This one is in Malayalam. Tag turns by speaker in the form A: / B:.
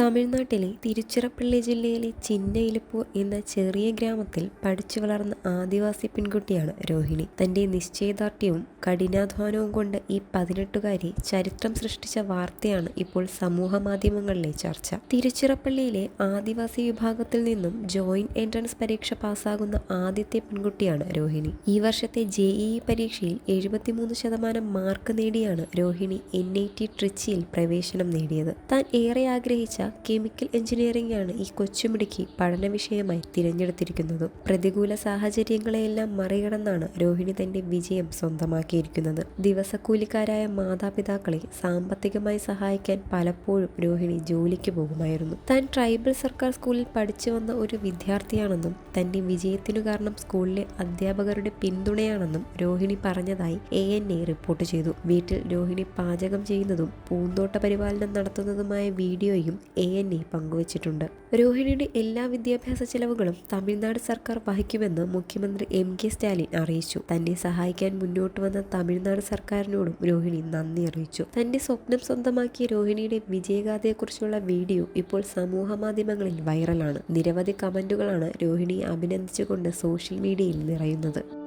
A: തമിഴ്നാട്ടിലെ തിരുച്ചിറപ്പള്ളി ജില്ലയിലെ ചിന്നയിലപ്പൂർ എന്ന ചെറിയ ഗ്രാമത്തിൽ പഠിച്ചു വളർന്ന ആദിവാസി പെൺകുട്ടിയാണ് രോഹിണി. തന്റെ നിശ്ചയദാർഢ്യവും കഠിനാധ്വാനവും കൊണ്ട് ഈ പതിനെട്ടുകാരി ചരിത്രം സൃഷ്ടിച്ച വാർത്തയാണ് ഇപ്പോൾ സമൂഹ മാധ്യമങ്ങളിലെ ചർച്ച. തിരുച്ചിറപ്പള്ളിയിലെ ആദിവാസി വിഭാഗത്തിൽ നിന്നും ജോയിന്റ് എൻട്രൻസ് പരീക്ഷ പാസ്സാകുന്ന ആദ്യത്തെ പെൺകുട്ടിയാണ് രോഹിണി. ഈ വർഷത്തെ ജെഇഇ പരീക്ഷയിൽ എഴുപത്തിമൂന്ന് ശതമാനം മാർക്ക് നേടിയാണ് രോഹിണി എൻ ഐ ടി ട്രിച്ചിയിൽ പ്രവേശനം നേടിയത്. താൻ ഏറെ ആഗ്രഹിച്ച കെമിക്കൽ എഞ്ചിനീയറിംഗ് ആണ് ഈ കൊച്ചുമിടുക്കി പഠന വിഷയമായി തിരഞ്ഞെടുത്തിരിക്കുന്നത്. പ്രതികൂല സാഹചര്യങ്ങളെയെല്ലാം മറികടന്നാണ് രോഹിണി തന്റെ വിജയം സ്വന്തമാക്കിയിരിക്കുന്നത്. ദിവസക്കൂലിക്കാരായ മാതാപിതാക്കളെ സാമ്പത്തികമായി സഹായിക്കാൻ പലപ്പോഴും രോഹിണി ജോലിക്ക് പോകുമായിരുന്നു. താൻ ട്രൈബൽ സർക്കാർ സ്കൂളിൽ പഠിച്ചു വന്ന ഒരു വിദ്യാർത്ഥിയാണെന്നും തന്റെ വിജയത്തിനു കാരണം സ്കൂളിലെ അധ്യാപകരുടെ പിന്തുണയാണെന്നും രോഹിണി പറഞ്ഞതായി എ എൻ എ റിപ്പോർട്ട് ചെയ്തു. വീട്ടിൽ രോഹിണി പാചകം ചെയ്യുന്നതും പൂന്തോട്ട പരിപാലനം നടത്തുന്നതുമായ വീഡിയോയും എ എൻ എ പങ്കുവച്ചിട്ടുണ്ട്. രോഹിണിയുടെ എല്ലാ വിദ്യാഭ്യാസ ചെലവുകളും തമിഴ്നാട് സർക്കാർ വഹിക്കുമെന്ന് മുഖ്യമന്ത്രി എം കെ സ്റ്റാലിൻ അറിയിച്ചു. തന്നെ സഹായിക്കാൻ മുന്നോട്ട് വന്ന തമിഴ്നാട് സർക്കാരിനോടും രോഹിണി നന്ദി അറിയിച്ചു. തന്റെ സ്വപ്നം സ്വന്തമാക്കിയ രോഹിണിയുടെ വിജയഗാഥയെക്കുറിച്ചുള്ള വീഡിയോ ഇപ്പോൾ സമൂഹ മാധ്യമങ്ങളിൽ വൈറലാണ്. നിരവധി കമന്റുകളാണ് രോഹിണിയെ അഭിനന്ദിച്ചുകൊണ്ട് സോഷ്യൽ മീഡിയയിൽ നിറയുന്നത്.